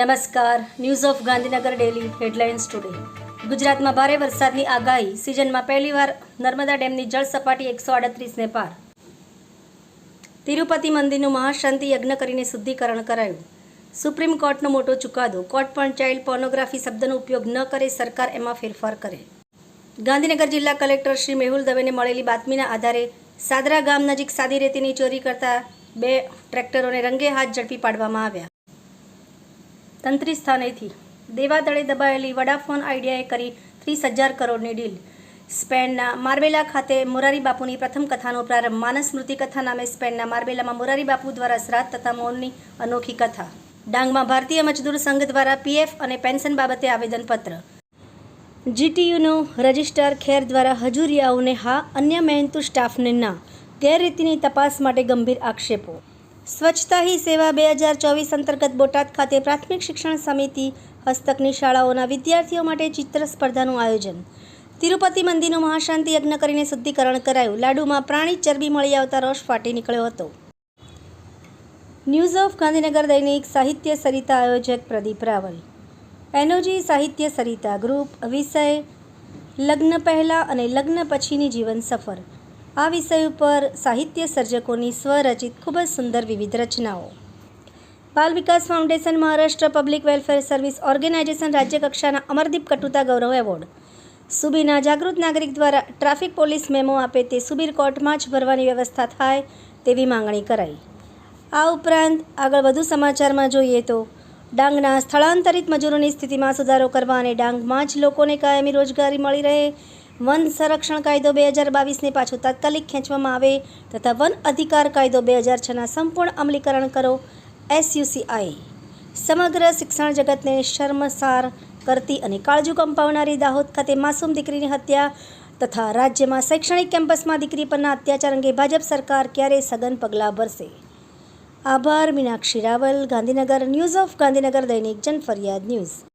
નમસ્કાર. News of Gandhinagar daily headlines today ગુજરાતમાં ભારે વરસાદની આગાહી. સિઝનમાં પહેલીવાર નર્મદા ડેમની જળ સપાટી એકસો આડત્રીસને પાર. તિરુપતિ મંદિરનું મહાશાંતિ યજ્ઞ કરીને શુદ્ધિકરણ કરાયું. સુપ્રીમ કોર્ટનો મોટો ચુકાદો. કોર્ટ પણ ચાઇલ્ડ પોર્નોગ્રાફી શબ્દનો ઉપયોગ ન કરે, સરકાર એમાં ફેરફાર કરે. ગાંધીનગર જિલ્લા કલેક્ટર શ્રી મેહુલ દવેને મળેલી બાતમીના આધારે સાદરા ગામ નજીક સાદી રેતીની ચોરી કરતા બે ટ્રેક્ટરોને રંગે હાથ ઝડપી પાડવામાં આવ્યા. તંત્રી સ્થાનેથી દેવાદળે દબાયેલી વડાફોન આઈડિયાએ કરી ત્રીસ હજાર કરોડની ડીલ. સ્પેનના માર્બેલા ખાતે મોરારી બાપુની પ્રથમ કથાનો પ્રારંભ. માનસ સ્મૃતિ કથા નામે સ્પેનના માર્બેલામાં મોરારી બાપુ દ્વારા શ્રાદ્ધ તથા મૌનની અનોખી કથા. ડાંગમાં ભારતીય મજદૂર સંઘ દ્વારા પીએફ અને પેન્શન બાબતે આવેદનપત્ર. જીટીયુનો રજિસ્ટ્રાર ખેર દ્વારા હજુરિયાઓને હા, અન્ય મહેનતુ સ્ટાફને ના. ગેરરીતિની તપાસ માટે ગંભીર આક્ષેપો. સ્વચ્છતા હી સેવા બે હજાર ચોવીસ અંતર્ગત બોટાદ ખાતે પ્રાથમિક શિક્ષણ સમિતિ હસ્તકની શાળાઓના વિદ્યાર્થીઓ માટે ચિત્ર સ્પર્ધાનું આયોજન. તિરુપતિ મંદિરનું મહાશાંતિ યજ્ઞ કરીને શુદ્ધિકરણ કરાયું. લાડુમાં પ્રાણી ચરબી મળી આવતા રોષ ફાટી નીકળ્યો હતો. ન્યૂઝ ઓફ ગાંધીનગર દૈનિક સાહિત્ય સરિતા આયોજક પ્રદીપ રાવલ. એનઓજી સાહિત્ય સરિતા ગ્રુપ વિષય લગ્ન પહેલાં અને લગ્ન પછીની જીવન સફર. આ વિષય ઉપર સાહિત્ય સર્જકોની સ્વરચિત ખૂબ જ સુંદર વિવિધ રચનાઓ. Bal Vikas foundation Maharashtra public welfare service organisation રાજ્યકક્ષાના અમરદીપ કટુતા ગૌરવ એવોર્ડ. સુબીના જાગૃત નાગરિક દ્વારા ટ્રાફિક પોલીસ મેમો આપે તે સુબીર કોર્ટમાં જ ભરવાની વ્યવસ્થા થાય તેવી માંગણી કરાઈ. આ ઉપરાંત આગળ વધુ સમાચારમાં જોઈએ તો ડાંગના સ્થળાંતરિત મજૂરોની સ્થિતિમાં સુધારો કરવા અને ડાંગમાં જ લોકોને કાયમી રોજગારી મળી રહે વન સંરક્ષણ કાયદો બે હજાર બાવીસને પાછો તાત્કાલિક ખેંચવામાં આવે તથા વન અધિકાર કાયદો બે હજાર છના સંપૂર્ણ અમલીકરણ કરો, એસયુસીઆઈ. સમગ્ર શિક્ષણ જગતને શર્મસાર કરતી અને કાળજુ કંપાવનારી દાહોદ ખાતે માસૂમ દીકરીની હત્યા તથા રાજ્યમાં શૈક્ષણિક કેમ્પસમાં દીકરી પરના અત્યાચાર અંગે ભાજપ સરકાર ક્યારે સઘન પગલાં ભરશે? આભાર, મીનાક્ષી રાવલ, ગાંધીનગર, ન્યૂઝ ઓફ ગાંધીનગર દૈનિક જનફરિયાદ ન્યૂઝ.